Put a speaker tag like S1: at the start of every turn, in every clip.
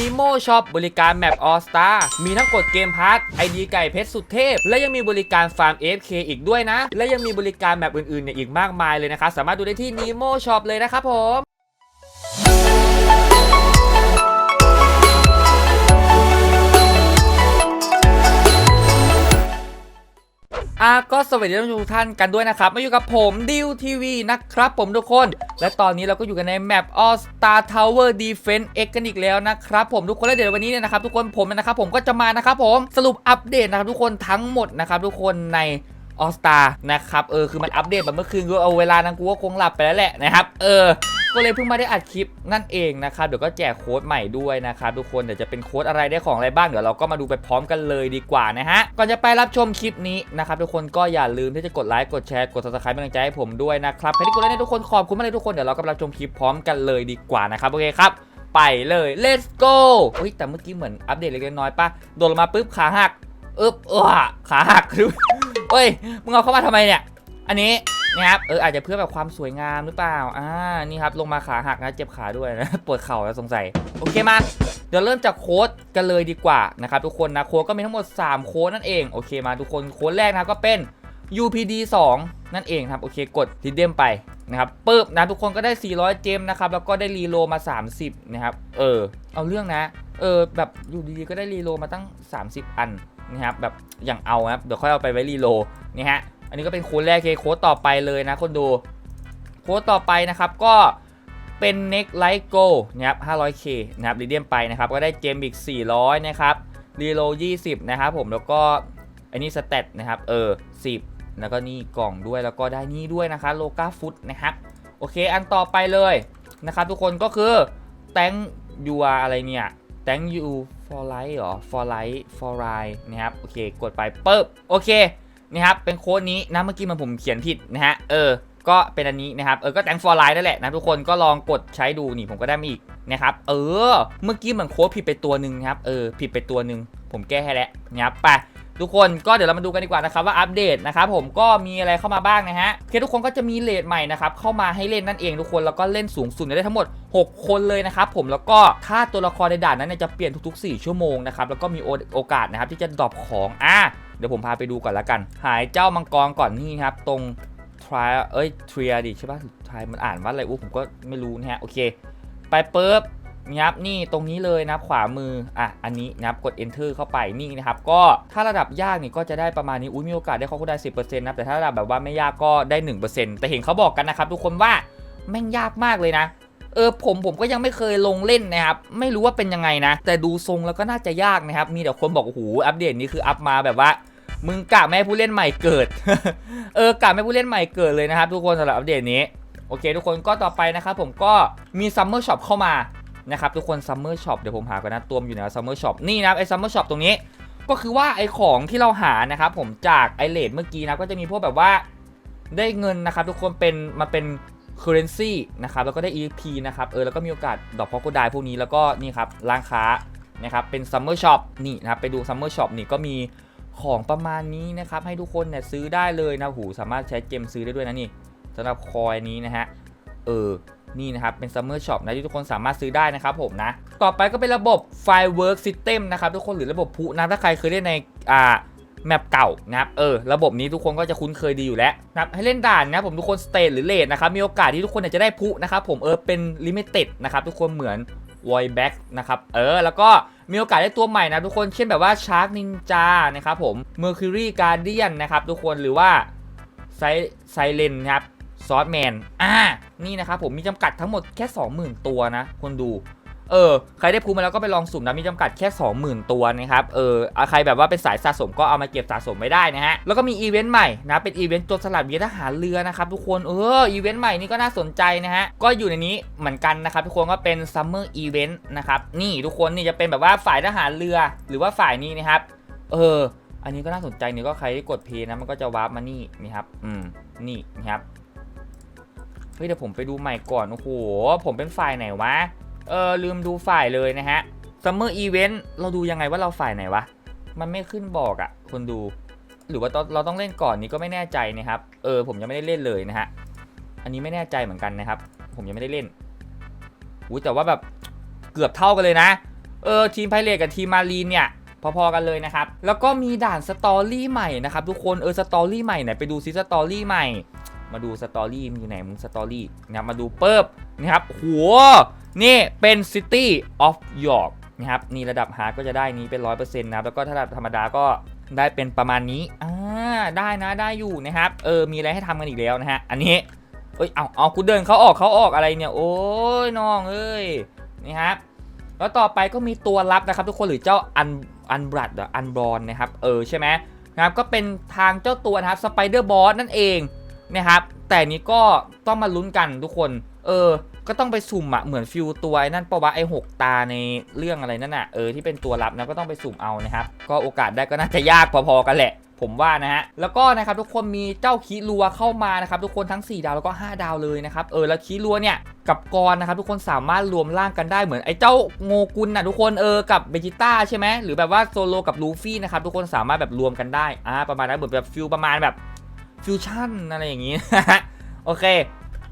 S1: นีโม่ช็อปบริการแมปออสตามีทั้งกดเกมพาร์ทไอดีไก่เพชรสุดเทพ และยังมีบริการฟาร์ม AFK อีกด้วยนะ และยังมีบริการแมปอื่นๆเนี่ยอีกมากมายเลยนะคะ สามารถดูได้ที่นีโมช็อปเลยนะครับผม ก็สวัสดีท่านผู้ชมทุกท่านกันด้วยนะครับ มาอยู่กับผมดิวทีวีนะครับผมทุกคน และตอนนี้เราก็อยู่กันในแมป All Star Tower Defense X กันอีกแล้วนะครับผมทุกคน และเดี๋ยววันนี้เนี่ยนะครับทุกคนผมนะครับผมก็จะมานะครับผมสรุปอัปเดตนะครับทุกคนทั้งหมดนะครับทุกคนใน All Star นะครับ เออ คือมันอัปเดตแบบเมื่อคืนกูเอาเวลานั้นกูก็คงหลับไปแล้วแหละนะครับ เออ ก็เลยเพิ่งมาได้อัดคลิปนั่นเองนะครับเดี๋ยวก็แจกโค้ดใหม่ด้วยนะครับทุกคนเดี๋ยวจะเป็นโค้ดอะไรได้ของอะไรบ้างเดี๋ยวเราก็มาดูไปพร้อมกันเลยดีกว่านะฮะก่อนจะไปรับชมคลิปนี้นะครับทุกคนก็อย่าลืมที่จะกดไลค์กดแชร์กด subscribe เป็นกำลังใจให้ผมด้วยนะครับใครที่กดไลค์เนี่ยทุกคนขอบคุณมากเลยทุกคนเดี๋ยวเราก็รับชมคลิปพร้อมกันเลยดีกว่านะครับโอเคครับไปเลย let's go เฮ้ยแต่เมื่อกี้เหมือนอัปเดตเล็กน้อยปะโดนลงมาปุ๊บขาหักอึ๊บเออขาหักเฮ้ยมึงเอาเข้ามาทำไมเนี่ย อันนี้ นะครับเอออาจจะเพื่อแบบความสวยงามหรือเปล่าอ่านี่ครับลงมาขาหักนะเจ็บขาด้วยนะปวดเข่าแล้วสงสัยโอเคมาเดี๋ยวเริ่มจากโค้ดกันเลยดีกว่านะครับทุกคนนะโค้ดก็มีทั้งหมด 3 โค้ดนั่นเองโอเคมาทุกคนโค้ดแรกนะก็เป็น UPD 2 นั่นเองครับโอเคกดทิดเดมไปนะครับปึ๊บนะทุกคนก็ได้ 400 เจมนะครับแล้วก็ได้รีโลมา 30นะครับเออเอาเรื่องนะเออแบบอยู่ดีๆก็ได้รีโลมาตั้ง 30 อันนะครับแบบอย่างเอาครับเดี๋ยวค่อยเอาไปไว้รีโลนี่ฮะ อันนี้ก็เป็นโค้ดแรกเคโค้ดต่อไปเลยนะคนดู โค้ดต่อไปนะครับก็เป็น Next Light Go นะครับ 500k นะครับรีเดียมไปนะครับ ก็ได้เจมอีก 400 นะครับรีโล20 นะครับผมแล้วก็อันนี้สเตตนะครับ เออ 10 แล้วก็นี่กล่องด้วยแล้วก็ได้นี่ด้วยนะคะโลกาฟุตนะครับ โอเค อันต่อไปเลยนะครับทุกคนก็คือ thank you อะไรเนี่ย thank you for light เหรอ for light for light นะครับ โอเค กดไปปึ๊บ โอเค นะครับเป็นโค้ดนี้นะเมื่อกี้มันผมเขียนผิดนะฮะเออก็เป็นอันนี้นะครับเออก็แตงฟอร์ไลน์นั่นแหละนะทุกคนก็ลองกดใช้ดูนี่ผมก็ได้มาอีกนะครับเออ เมื่อกี้เหมือนโค้ดผิดไปตัวหนึ่งนะครับเออผิดไปตัวหนึ่งผมแก้ให้แล้วนะครับไปทุกคนก็เดี๋ยวเรามาดูกันดีกว่านะครับว่าอัปเดตนะครับผมก็มีอะไรเข้ามาบ้างนะฮะโอเคทุกคนก็จะมีเลทใหม่นะครับเข้ามาให้เล่นนั่นเองทุกคนแล้วก็เล่นสูงสุดได้ทั้งหมด 6 คนเลยนะครับผมแล้วก็ค่าตัวละครในด่านนั้นจะเปลี่ยนทุกๆ 4 ชั่วโมงนะครับแล้วก็มีโอโอกาสนะครับที่จะดรอปของอะ เดี๋ยวผมพาไปดูก่อนละกัน หายเจ้ามังกรก่อนนี่ครับ ตรงทริเอ้ยทรีดิใช่ป่ะทายมันอ่านว่าอะไรอู้ผมก็ไม่รู้นะฮะโอเค ไปปุ๊บนะครับนี่ตรงนี้เลยนะครับขวามืออะอันนี้นะครับกด enter เข้าไปนี่นะครับก็ถ้าระดับยากนี่ก็จะได้ประมาณนี้อุ้ยมีโอกาสได้ข้อคูณได้ 10%นะแต่ถ้าระดับแบบว่าไม่ยากก็ได้ 1%แต่เห็นเขาบอกกันนะครับทุกคนว่าแม่งยากมากเลยนะเออผมผมก็ยังไม่เคยลงเล่นนะครับ ไม่รู้ว่าเป็นยังไงนะ แต่ดูทรงแล้วก็น่าจะยากนะครับ มีแต่คนบอกโอ้โหอัปเดตนี้คืออัพมาแบบว่า มึงกะไม่ให้ผู้เล่นใหม่เกิด เออกะไม่ผู้เล่นใหม่เกิดเลยนะครับ ทุกคนสำหรับอัปเดตนี้โอเค ทุกคนก็ต่อไปนะครับผมก็มีซัมเมอร์ช็อปเข้ามานะครับทุกคนซัมเมอร์ช็อปเดี๋ยวผมหากันนะตัวมอยู่ในซัมเมอร์ช็อปนี่นะไอซัมเมอร์ช็อปตรงนี้ ก็คือว่าไอของที่เราหานะครับผมจากไอเลดเมื่อกี้นะก็จะมีพวกแบบว่าได้เงินนะครับทุกคนเป็นมาเป็น currency นะครับแล้วก็ได้ EP นะครับเออแล้วก็มีโอกาสดอกพอกดายพวกนี้แล้วก็นี่ครับร้านค้านะครับเป็นซัมเมอร์ช็อปนี่นะครับไปดูซัมเมอร์ช็อปนี่ก็มี ของประมาณนี้นะครับให้ทุกคนเนี่ยซื้อได้เลยนะหูสามารถใช้เกมซื้อได้ด้วยนะนี่สำหรับคอยนี้นะฮะเออนี่นะครับเป็น Summer Shop นะที่ทุกคนสามารถซื้อได้นะครับผมนะ ต่อไปก็เป็นระบบ Firework System นะครับทุกคนหรือระบบพุนะถ้าใครเคยเล่นในอ่าแมปเก่านะครับเออระบบนี้ทุกคนก็จะคุ้นเคยดีอยู่แล้วนะครับให้เล่นด่านนะผมทุกคนสเตทหรือเลทนะครับมีโอกาสที่ทุกคนเนี่ยจะได้พุนะครับผมเออเป็นลิมิเต็ดนะครับทุกคนเหมือนวอยแบ็กนะครับเออแล้วก็ มีโอกาสได้ตัวใหม่นะทุกคนเช่นแบบว่าชาร์กนินจานะครับผมเมอร์คิวรี่การเดียนะครับทุกคนหรือว่าไซไซเลนครับซอสแมนอ่านี่นะครับผมมีจำกัดทั้งหมดแค่ 20,000 ตัวนะคนดู เออใครได้พูมาแล้วก็ไปลองสุ่มนะมีจำกัดแค่ 20,000 ตัวนะครับเออใครแบบว่าเป็นสายสะสมก็เอามาเก็บสะสมไม่ได้นะฮะแล้วก็มีอีเวนต์ใหม่นะเป็นอีเวนต์ตัวสลัดเวียทหารเรือนะครับทุกคนเอออีเวนต์ใหม่นี่ก็น่าสนใจนะฮะก็อยู่ในนี้เหมือนกันนะครับทุกคนก็เป็นซัมเมอร์อีเวนต์นะครับนี่ทุกคนนี่จะเป็นแบบว่าฝ่ายทหารเรือ หรือว่าฝ่ายนี้นะครับเออ อันนี้ก็น่าสนใจนี่ก็ใครที่กดเพย์นะมันก็จะวาร์ปมานี่นี่ครับอืมนี่นะครับเฮ้ยเดี๋ยวผมไปดูใหม่ก่อนโอ้โหผมเป็นฝ่ายไหนวะ เออลืมดูฝ่ายเลยนะฮะ Summer Event เราดูยังไงว่าเราฝ่ายไหนวะ มันไม่ขึ้นบอกอะ่ะคนดู หรือว่าเราเราต้องเล่นก่อนนี้ก็ไม่แน่ใจนะครับ เออผมยังไม่ได้เล่นเลยนะฮะ อันนี้ไม่แน่ใจเหมือนกันนะครับ ผมยังไม่ได้เล่นอุ้ยแต่ว่าแบบเกือบเท่ากันเลยนะ เออทีมไพเรตกับทีมมารีนเนี่ยพอๆกันเลยนะครับ แล้วก็มีด่านสตอรี่ใหม่นะครับทุกคน เออสตอรี่ใหม่ไหนไปดูซิสตอรี่ใหม่ มาดูสตอรี่มันอยู่ไหนมึงสตอรี่นะมาดูเปิบนะครับหัว นี่เป็น City of York นะครับนี่ระดับฮาร์ดก็จะได้นี้เป็น 100%นะครับแล้วก็ถ้าระดับธรรมดาก็ได้เป็นประมาณนี้อ่าได้นะได้อยู่นะครับเออมีอะไรให้ทำกันอีกแล้วนะฮะอันนี้เอ้ยเอาเอากูเดินเขาออกเขาออกอะไรเนี่ยโอ้ยน้องเอ้ยนี่ครับแล้วต่อไปก็มีตัวลับนะครับ ทุกคนหรือเจ้าอันอันบรัดอันบรอนนะครับเออใช่ไหมนะครับก็เป็นทางเจ้าตัวนะครับสไปเดอร์บอสนั่นเองนะครับแต่นี้ก็ต้องมาลุ้นกันทุกคน เออ ก็ต้องไปสุ่มอะเหมือนฟิวตัวนั่นปะวะไอหกตาในเรื่องอะไรนั่นน่ะเออที่เป็นตัวลับนะก็ต้องไปสุ่มเอานะครับก็โอกาสได้ก็น่าจะยากพอๆกันแหละผมว่านะฮะ แล้วก็นะครับทุกคนมีเจ้าคีรัวเข้ามานะครับทุกคนทั้ง 4 ดาวแล้วก็ 5 ดาวเลยนะครับเออแล้วคีรัวเนี่ยกับกรนะครับทุกคนสามารถรวมร่างกันได้เหมือนไอ้เจ้าโงกุลนะทุกคนเออกับเบจิต้าใช่ไหมหรือแบบว่าโซโลกับลูฟี่นะครับทุกคนสามารถแบบรวมกันได้อ่าประมาณนั้นเหมือนแบบฟิลประมาณแบบฟิวชั่นอะไรอย่างงี้โอเค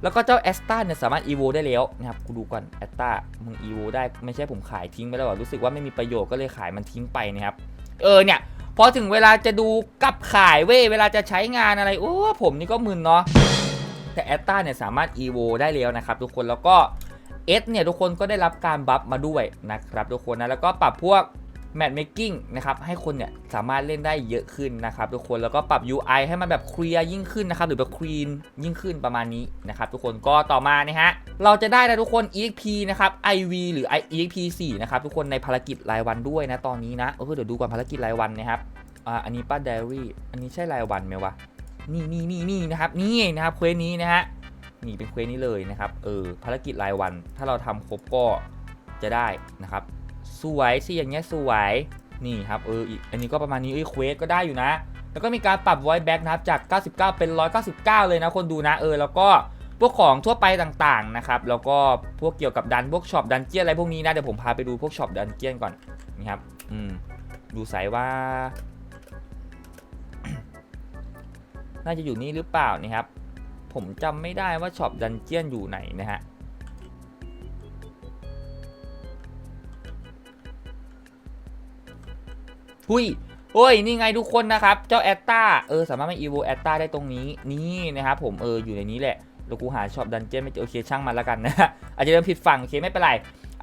S1: แล้วก็เจ้าแอสตาเนี่ยสามารถอีโวได้แล้วนะครับกูดูก่อนแอสตามึงอีโวได้ไม่ใช่ผมขายทิ้งไปแล้วหรอรู้สึกว่าไม่มีประโยชน์ก็เลยขายมันทิ้งไปนะครับเออเนี่ยพอถึงเวลาจะดูกับขายเว้ยเวลาจะใช้งานอะไรโอ้ผมนี่ก็มึนเนาะแต่แอตตาเนี่ยสามารถ EVO ได้แล้วนะครับทุกคนแล้วก็ S เนี่ยทุกคนก็ได้รับการบัฟมาด้วยนะครับทุกคนนะแล้วก็ปรับพวก แมทเมคกิ้งนะครับให้คนเนี่ยสามารถเล่นได้เยอะขึ้นนะครับทุกคนแล้วก็ปรับ UI ให้มันแบบเคลียร์ยิ่งขึ้นนะครับหรือแบบคลีนยิ่งขึ้นประมาณนี้นะครับทุกคนก็ต่อมานะฮะเราจะได้นะทุกคน EXP นะครับ IV หรือ EXP 4นะครับทุกคนในภารกิจรายวันด้วยนะตอนนี้นะเออเดี๋ยวดูก่อนภารกิจรายวันนะครับอ่าอันนี้ป้าไดอารี่อันนี้ใช่รายวันไหมวะนี่นี่นี่นี่นะครับนี่นะครับเควสนี้นะฮะนี่เป็นเควสนี้เลยนะครับเออภารกิจรายวัน ถ้าเราทำครบก็จะได้นะครับ สวยสิอย่างเงี้ยสวยนี่ครับเอออันนี้ก็ประมาณนี้เอ้ยเควสก็ได้อยู่นะ แล้วก็มีการปรับ voice back นะครับจาก 99 เป็น 199 เลยนะคนดูนะเออแล้วก็พวกของทั่วไปต่างๆนะครับแล้วก็พวกเกี่ยวกับดันพวกช็อปดันเจียนอะไรพวกนี้นะเดี๋ยวผมพาไปดูพวกช็อปดันเจียนก่อนนี่ครับอืมดูสายว่า น่าจะอยู่นี่หรือเปล่านะครับผมจำไม่ได้ว่าช็อปดันเจียนอยู่ไหนนะฮะ หุยโอ้ยนี่ไงทุกคนนะครับ เจ้าแอตตาเออสามารถมาอีโวแอตตาได้ตรงนี้นี่นะครับผมเอออยู่ในนี้แหละแล้วกูหาช็อปดันเจียนไม่เจอโอเคช่างมันแล้วกันนะอาจจะเดินผิดฝั่งโอเคไม่เป็นไร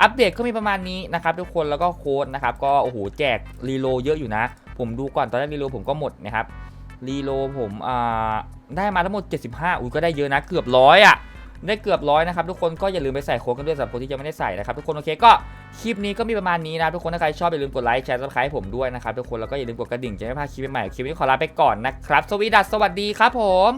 S1: อัปเดตก็มีประมาณนี้นะครับทุกคนแล้วก็โค้ดนะครับก็โอ้โหแจกรีโลเยอะอยู่นะ ผมดูก่อนตอนแรกรีโลผมก็หมดนะครับรีโลผมอ่าได้มาทั้งหมด 75 อุ้ยก็ได้เยอะนะเกือบร้อยอะ ได้เกือบร้อยนะครับทุกคนก็อย่าลืมไปใส่โค้ดกันด้วยสำหรับคนที่ยังไม่ได้ใส่นะครับทุกคนโอเคก็คลิปนี้ก็มีประมาณนี้นะทุกคนถ้าใครชอบอย่าลืมกดไลค์แชร์ซับสไครต์ผมด้วยนะครับทุกคนแล้วก็อย่าลืมกดกระดิ่งจะไม่พลาดคลิปใหม่ๆคลิปนี้ขอลาไปก่อนนะครับสวีดัสสวัสดีครับผม